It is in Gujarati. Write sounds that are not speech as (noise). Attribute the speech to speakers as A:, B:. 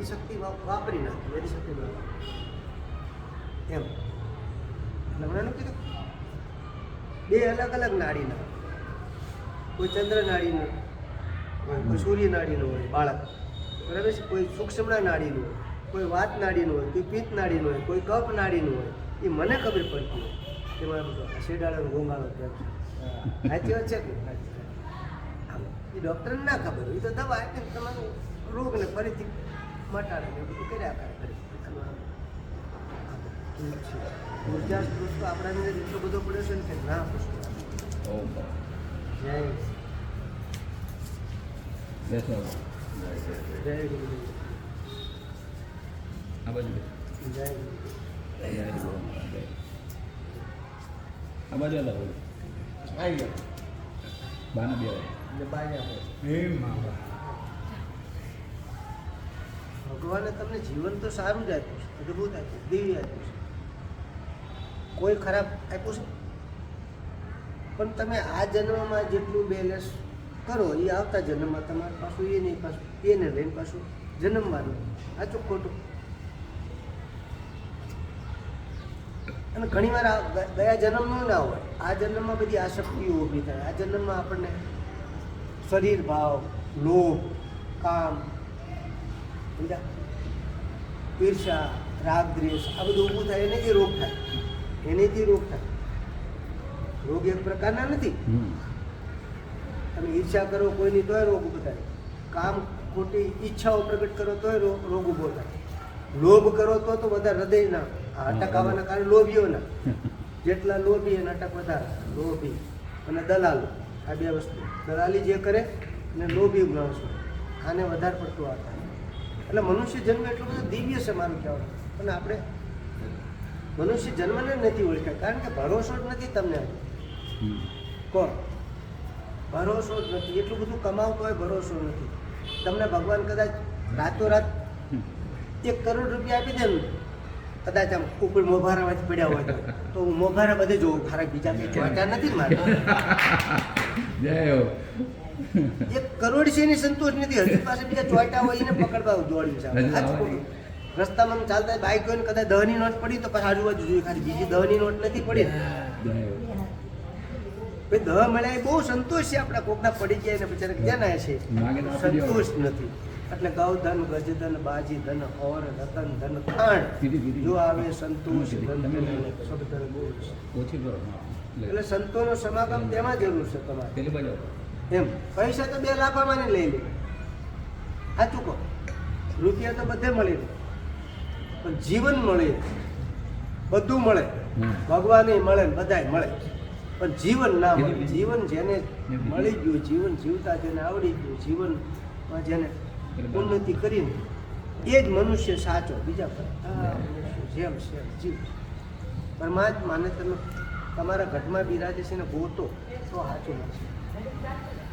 A: બધી શક્તિ વાપરી નાખી એની શક્તિ એમ. એટલે હમણાં કીધું બે અલગ અલગ નાડીના. કોઈ ચંદ્ર નાડીનું હોય કોઈ સૂર્ય નાડીનું હોય બાળક. બરાબર છે? કોઈ સૂક્ષ્મણા નાડીનું હોય કોઈ વાત નાડીનું હોય કોઈ પિત્ત નાડીનું હોય કોઈ કફ નાડીનું હોય એ મને ખબર પડતી હોય. કે મારે શેડાળો ગોંગાળો કેમ છે સાચી વાત છે. કે એ ડૉક્ટરને ના ખબર હોય એ તો દવા આપીને તમારું રોગને ફરીથી મટાડે એવું બધું કર્યા કરે. એવું છે. ઊર્જા સ્ત્રોત તો આપણા અંદર એટલો બધો પડ્યો છે ને કે ના પૂછો જય જય
B: આ બાજુ.
A: જય
B: જય. આ બાજુ બોલો
A: આવી ગયો
B: બાના બે
C: હે મા
A: ભગવાને તમને જીવન તો સારું જ આપ્યું છે, અદભુત આપ્યું, દિવ્ય આપ્યું છે. કોઈ ખરાબ આપ્યું છે? પણ તમે આ જન્મમાં જેટલું બેલેન્સ કરો, એ આવતા જન્મમાં તમારે પાછું એ નહીં, પાછું એને લઈને પાછું જન્મવાનું. સાચું ખોટું. અને ઘણીવાર વાર ગયા જન્મનું ના હોય. આ જન્મમાં બધી આશક્તિઓ ઊભી થાય. આ જન્મમાં આપણને શરીર ભાવ, લોભ, કામ સમજ્યા ઈર્ષા રાગ દ્વેષ આ બધું ઊભું થાય એનેથી રોગ થાય. એનેથી રોગ થાય. રોગ એક પ્રકારના નથી. તમે ઈર્ષા કરો કોઈની તોય રોગ ઊભો થાય. કામ ખોટી ઈચ્છાઓ પ્રગટ કરો તોય રોગ ઊભો થાય. લોભ કરો તો તો બધા હૃદયના અટક આવવાના કારણે લોભીઓના જેટલા લોભી એના અટક વધારે લોભી અને દલાલો આ બે વસ્તુ. દલાલી જે કરે એને લોભી માણસો આને વધારે પડતું આ થાય એટલે મનુષ્ય જન્મ એટલો બધો દિવ્ય છે મારું કહેવાનું અને આપણે મનુષ્ય જન્મને નથી ઓળખ્યા કારણ કે ભરોસો જ નથી તમને કોણ? ભરોસો જ નથી. એટલું બધું કમાવતો હોય ભરોસો નથી. તમને ભગવાન કદાચ રાતોરાત એક કરોડ રૂપિયા આપી દે ને, કદાચ આમ ઉપર મોભારામાંથી પડ્યા હોય તો. હું મોભારા બધે જોઉં ખરા બીજા કંઈ ચોંટ્યા નથી મારે.
B: જય (laughs)
A: એક કરોડ છે ને સંતોષ નથી હજી પાસે બીજા ચોટા હોય એને પકડવા દોડ્યું છે? રસ્તામાં ચાલતા બાઇક હોય ને કદાચ દહની નોટ પડી તો પછી આજુબાજુ જોઈએ ખાલી બીજી દહની નોટ નથી પડી.
B: જય
A: ભાઈ દહ મળ્યા એ બહુ સંતોષ છે આપણા કોકના પડી ગયા ને બિચારા ક્યાં ના છે. સંતોષ નથી એટલે ગૌ ધન ગજ ગજધન બાજી ધન ઓર રતન ધન ખાણ. જો આવે સંતોષ ધન. એટલે સંતોનો સમાગમ તેમાં જરૂર છે તમારે. એમ. પૈસા તો બે લાફામાં ને લઈ લે. સાચું કહો. રૂપિયા તો બધે મળી. પણ જીવન મળે. બધું મળે. ભગવાને મળે બધાય મળે. પણ જીવન ના મળે. જીવન જેને મળી ગયું જીવન જીવતા જેને આવડી ગયું જીવનમાં જેને ઉન્નતિ કરીને એ જ મનુષ્ય સાચો. બીજા જેમ છે એમ જીવ. પરમાત્માને તમે તમારા ઘટમાં બિરાજે છે ને ગોતો તો સાચો મળશે.